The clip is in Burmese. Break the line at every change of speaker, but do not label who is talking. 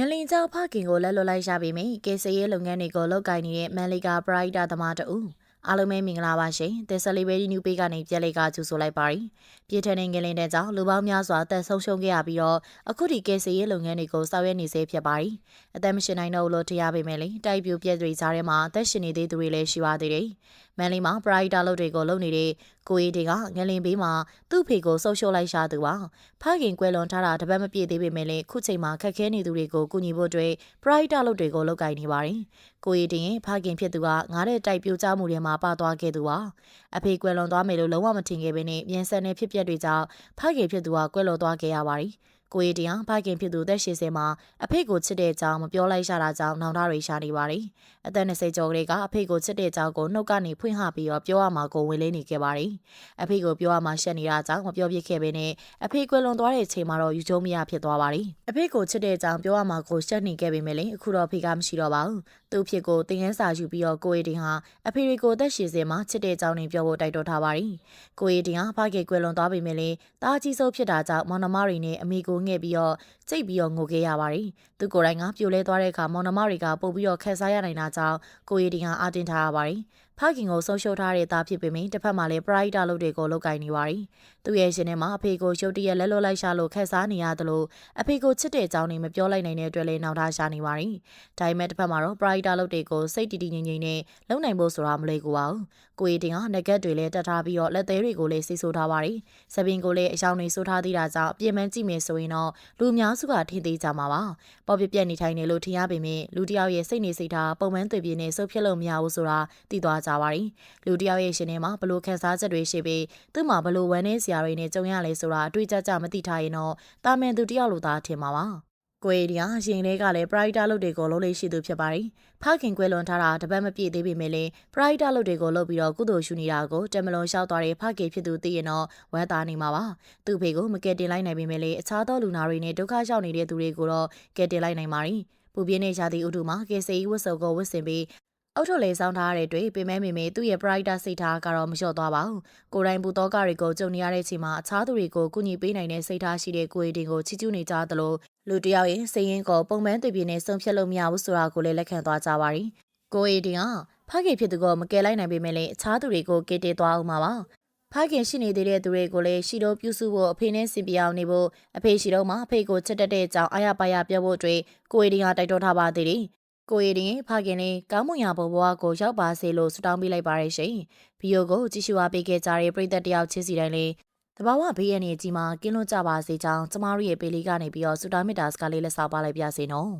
ငလင်ကြောင့်ဖခင်ကိုလက်လွတ်လိုက်ရပေမယ့်ကေဆေးရဲလုပ်ငန်းတွေကိုလုပ်ကိုင်နေတဲ့မန်လီကာပရိုက်တာသမားတူ အားလုံးပဲမင်္ဂလာပါရှင်။တက်ဆလီဘေဒီနျူပေကနေပြက်လေးကကြိုဆိုလိုက်ပါရီ။ပြည်ထန်နေငလင်တဲ့ကြောင့်လူပေါင်းများစွာတက်ဆုံးရှုံးခဲ့ရပြီးတော့အခုဒီကေဆေးရဲလုပ်ငန်းတွေကိုဆောင်ရွက်နေစေဖြစ်ပါရီ။အသက်မရှင်နိုင်တော့လို့တရားပေမဲ့လေတိုက်ပြိုပြက်တွေကြားထဲမှာအသက်ရှင်နေသေးသူတွေလည်းရှိပါသေးတယ်။မန်လီမှာပရိုက်တာလုပ်တွေကိုလုပ်နေတဲ့ကိုအေးတွေကငလင်ဘေးမှာသူ့ဖေကိုဆုပ်ရှုပ်လိုက်ရှာသူပါ။ဖခင်ကွယ်လွန်ထားတာတပတ်မပြည့်သေးပေမဲ့လေခုချိန်မှာခက်ခဲနေသူတွေကိုကူညီဖို့အတွက်ပရိုက်တာလုပ်တွေကိုလုပ်ကိုင်နေပါတယ်။ကိုအေးတင်ရင်ဖခင်ဖြစ်သူကငားတဲ့တိုက်ပြိုကျမှုတွေမှာပါသွားခဲ့သူပါ။အဖေကွယ်လွန်သွားမယ်လို့လုံးဝမထင်ခဲ့ဘဲနဲ့မြန်ဆန်တဲ့ဖြစ်ပျက်တွေကြောင့်ဖခင်ဖြစ်သူကကွယ်လွန်သွားခဲ့ရပါတယ်။ ကိုရီတရားဖခင်ဖြစ်သူသက်ရှိစဲမှာအဖေကိုချစ်တဲ့အကြောင်းမပြောလိုက်ရှာတာကြောင့်နောင်တတွေရှာနေပါတယ်။အသက်20ကျော်ကလေးကအဖေကိုချစ်တဲ့အကြောင်းကိုနှုတ်ကနေဖွင့်ဟပြီးတော့ပြောရမှာကိုဝင်လေးနေခဲ့ပါတယ်။အဖေကိုပြောရမှာရှက်နေတာကြောင့်မပြောပြခဲ့ဘဲနဲ့အဖေကွယ်လွန်သွားတဲ့အချိန်မှာတော့ယူကျုံမရဖြစ်သွားပါတယ်။အဖေကိုချစ်တဲ့အကြောင်းပြောရမှာကိုရှက်နေခဲ့ပေမဲ့လည်းအခုတော့ဖေကမရှိတော့ပါဘူး။သူ့ဖြစ်ကိုတင်ငန်းစာယူပြီးတော့ကိုရီတင်ဟာအဖေတွေကိုသက်ရှိစဲမှာချစ်တဲ့အကြောင်းနဲ့ပြောဖို့တိုက်တွန်းထားပါတယ်။ကိုရီတင်ဟာဖခင်ကွယ်လွန်သွားပေမဲ့လည်းတားကြီးဆုံးဖြစ်တာကြောင့်မောင်နှမတွေနဲ့အမိကိုငှဲ့ပြီးတော့ကြိတ်ပြီးတော့ငိုခဲ့ရပါတယ်။သူကိုယ်တိုင်ကပြိုလဲသွားတဲ့အခါမောင်နှမတွေကပို့ပြီးတော့ခက်စားရနိုင်တာကြောင့်ကိုရီတင်ဟာအတင်းထားရပါတယ်။ ဖခင်ကိုဆုံးရှုံးထားတဲ့သားဖြစ်ပေမယ့်တစ်ဖက်မှာလည်းပရိုက်တာလုပ်တွေကိုလုပ်ကင်နေပါတယ်။သူရဲ့ရှင်ထဲမှာအဖေကိုရုတ်တရက်လက်လွတ်လိုက်ရှာလို့ခက်စားနေရတယ်လို့အဖေကိုချစ်တဲ့အကြောင်းတွေမပြောလိုက်နိုင်တဲ့အတွက်လည်းနောက်ထားရှာနေပါတယ်။ဒါပေမဲ့တစ်ဖက်မှာတော့ပရိုက်တာလုပ်တွေကိုစိတ်တည်တည်ငြိမ်ငြိမ်နဲ့လုပ်နိုင်ဖို့ဆိုတာမလွယ်ကူပါဘူး။ကိုရီတင်ကငကက်တွေလည်းတက်ထားပြီးတော့လက်သေးတွေကိုလည်းစီဆိုးထားပါတယ်။စပင်ကိုလည်းအယောင်တွေဆိုးထားသေးတာကြောင့်အပြင်းမှန်းကြည့်မယ်ဆိုရင်တော့လူအများစုကထင်သေးကြမှာပါ။ပေါ်ပြပြက်နေထိုင်နေလို့ထင်ရပေမယ့်လူတစ်ယောက်ရဲ့စိတ်နေစိတ်ထားပုံမှန်သွေးပြင်းနဲ့ဆုပ်ဖြစ်လို့မရဘူးဆိုတာသိသွားကြပါရီ။လူတစ်ယောက်ရဲ့ရှင်ထဲမှာဘလို့ခံစားချက်တွေရှိပြီးသူ့မှာဘလို့ဝမ်းနည်းစရာတွေနဲ့ကြုံရလဲဆိုတာအတွေ့အကြကြမသိထားရင်တော့တာမန်သူတစ်ယောက်လိုသာထင်မှာပါ။ကိုယ်ရီကရင်လေးကလည်း private လုပ်တွေကိုလုပ်လို့ရှိသူဖြစ်ပါတယ်။ဖခင်ကွယ်လွန်ထားတာတပတ်မပြည့်သေးပေမဲ့လည်း private လုပ်တွေကိုလုပ်ပြီးတော့ကုသိုလ်ရှုနေတာကိုတမလွန်လျှောက်သွားတဲ့ဖခင်ဖြစ်သူသိရင်တော့ဝမ်းသာနေမှာပါ။သူ့ဖေကိုမကယ်တင်လိုက်နိုင်ပေမဲ့လည်းအခြားသောလူနာတွေနဲ့ဒုက္ခရောက်နေတဲ့သူတွေကိုတော့ကယ်တင်လိုက်နိုင်ပါတယ်။ပူပြင်းနေရာသည့်ဥတုမှာကေစီဝတ်စုံကိုဝတ်ဆင်ပြီး အုတ်ထုတ်လေးဆောင်ထားရတဲ့တွေ့ပင်မဲမေမေသူ့ရဲ့ brighter စိတ်ထားကတော့မလျှော့သွားပါဘူး။ကိုယ်တိုင်ပူတော့ကတွေကိုကြုံနေရတဲ့အချိန်မှာအခြားသူတွေကိုကူညီပေးနိုင်တဲ့စိတ်ထားရှိတဲ့ကိုယ်တင်ကိုချီးကျူးနေကြသလိုလူတယောက်ရဲ့စိတ်ရင်းကိုပုံမှန်တည်ပြင်းနဲ့ဆုံးဖြတ်လို့မရဘူးဆိုတာကိုလည်းလက်ခံသွားကြပါရီ။ကိုယ်တင်ကဖခင်ဖြစ်သူကမကယ်လိုက်နိုင်ပေမဲ့လည်းအခြားသူတွေကိုကေတေသွားအောင်ပါပါ။ဖခင်ရှိနေသေးတဲ့သူတွေကိုလည်းရှိတော့ပြုစုဖို့အဖေနဲ့စင်ပြအောင်နေဖို့အဖေရှိတော့မှအဖေကိုချစ်တတ်တဲ့အကြောင်းအာရပါရပြောဖို့အတွက်ကိုယ်ရင်ကတိုက်တွန်းထားပါသေးတယ် ကိုရီရင်ဖခင်လေးကောင်းမွန်ရာဘဘွားကိုရောက်ပါစေလို့ဆုတောင်းပေးလိုက်ပါရရှင်။ဗီဒီယိုကိုကြည့်ရှုအားပေးခဲ့ကြတဲ့ပရိသတ်တယောက်ချင်းစီတိုင်းလေးတဘာဝဘေးရန်ရဲ့ကြီးမှာကင်းလွတ်ကြပါစေကြောင်းကျမတို့ရဲ့ပေးလေးကနေပြီးတော့ဆုတောင်းမေတ္တာစကားလေးလက်ဆောင်ပါလိုက်ပါစေနော်။